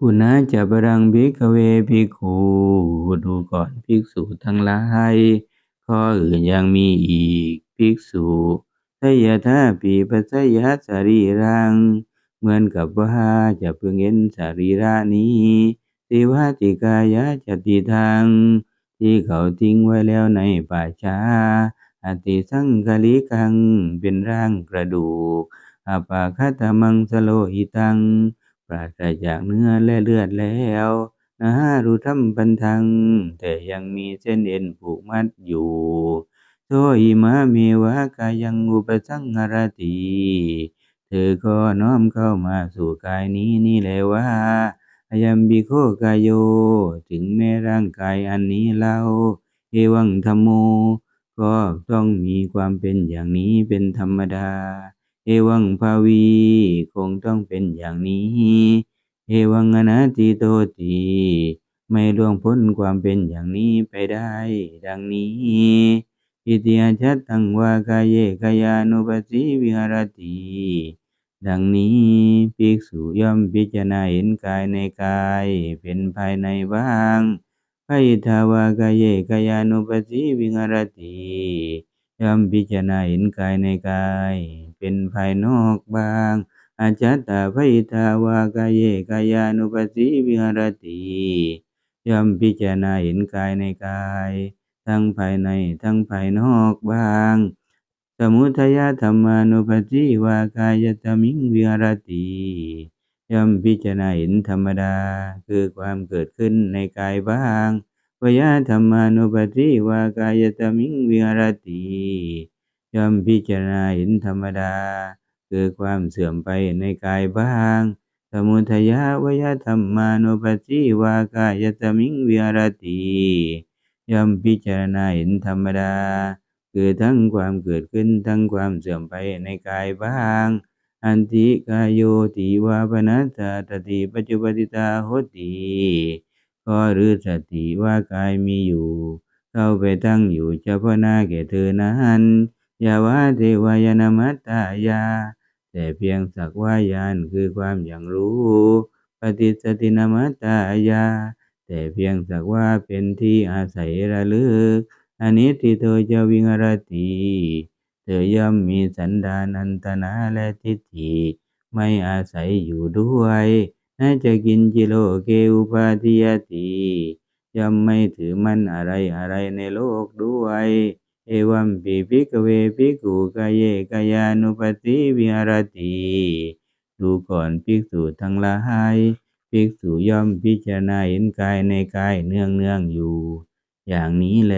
ปุณณจะปรังภิกเวภิกขุดูก่อนภิกษุทั้งหลายข้ออื่นยังมีอีกภิกษุทยทาปีปัสยะสรีรัง เหมือนกับว่าจะพึงเห็นสรีระนี้ติวาติกายะจติทางที่เขาทิ้งไว้แล้วในป่าช้าอติสังกลิกังเป็นร่างกระดูกอปาคตมังสโลหิตัง ปราศจากเนื้อและเลือดแล้วนะรุธรรมปันทัง แต่ยังมีเส้นเอ็นผูกมัดอยู่โทอิมาเมวะกายังอุปสังหรติเธอก็น้อมเข้ามาสู่กายนี้นี่แหละว่าอายัมบิโคกายโย ถึงแม้ร่างกายอันนี้เล่าเอวังธรรมโม ก็ต้องมีความเป็นอย่างนี้เป็นธรรมดา เอวังภาวี คงต้องเป็นอย่างนี้ เอวังอนัตติโตติไม่ล่วงพ้นความเป็นอย่างนี้ไปได้ ดังนี้อิติอาชัตตังวากายเยกายานุปัสสิวิหารติดังนี้ภิกษุย่อมพิจารณาเห็นกายในกายเป็นภายในบ้างพหิทาวากายเยกายานุปัสสิวิหารติ ย่อมพิจารณาเห็นกายในกาย เป็นภายนอกบางอาจัตตาภิทาวากายเยกายานุปัสสิวิหารติย่อมพิจารณาเห็นกายในกาย ทั้งภายในทั้งภายนอกบาง สมุทัยธรรมานุปัสสิวากายตมิงวิหารติย่อมพิจารณาเห็นธรรมดา คือความเกิดขึ้นในกายบ้าง วยธรรมานุปัสสิวากายตมิงวิหารติย่อมพิจารณาเห็นธรรมดา คือความเสื่อมไปในกายบ้าง สมุทัยวยธรรมานุปัสสิวากายตมิงวิหารติย่อมพิจารณาเห็นธรรมดา คือทั้งความเกิดขึ้นทั้งความเสื่อมไปในกายบ้าง อันติกายโยติวาปนัสสะตติปัจจุปติตาโหติ ก็หรือสติว่ากายมีอยู่ เข้าไปตั้งอยู่เฉพาะหน้าแก่เธอนั้นยาวาเทวายนามัตตายา แต่เพียงสักว่ายานคือความอย่างรู้ ปฏิสตินามัตตายา แต่เพียงสักว่าเป็นที่อาศัยระลึกอันนี้ที่เธอจะวิงรติเธอย่อมมีสันดานันตนาและทิฏฐิไม่อาศัยอยู่ด้วย น่าจะกินจิโลเกอุปาทิยติย่อมไม่ถือมั่นอะไรอะไรในโลกด้วย เอวัมปิภิกเวภิกขุกายเยกายานุปติวิหารติดูก่อนภิกษุทั้งหลายภิกษุย่อมพิจารณาเห็นกายในกายเนืองเนืองอยู่ อย่างนี้แล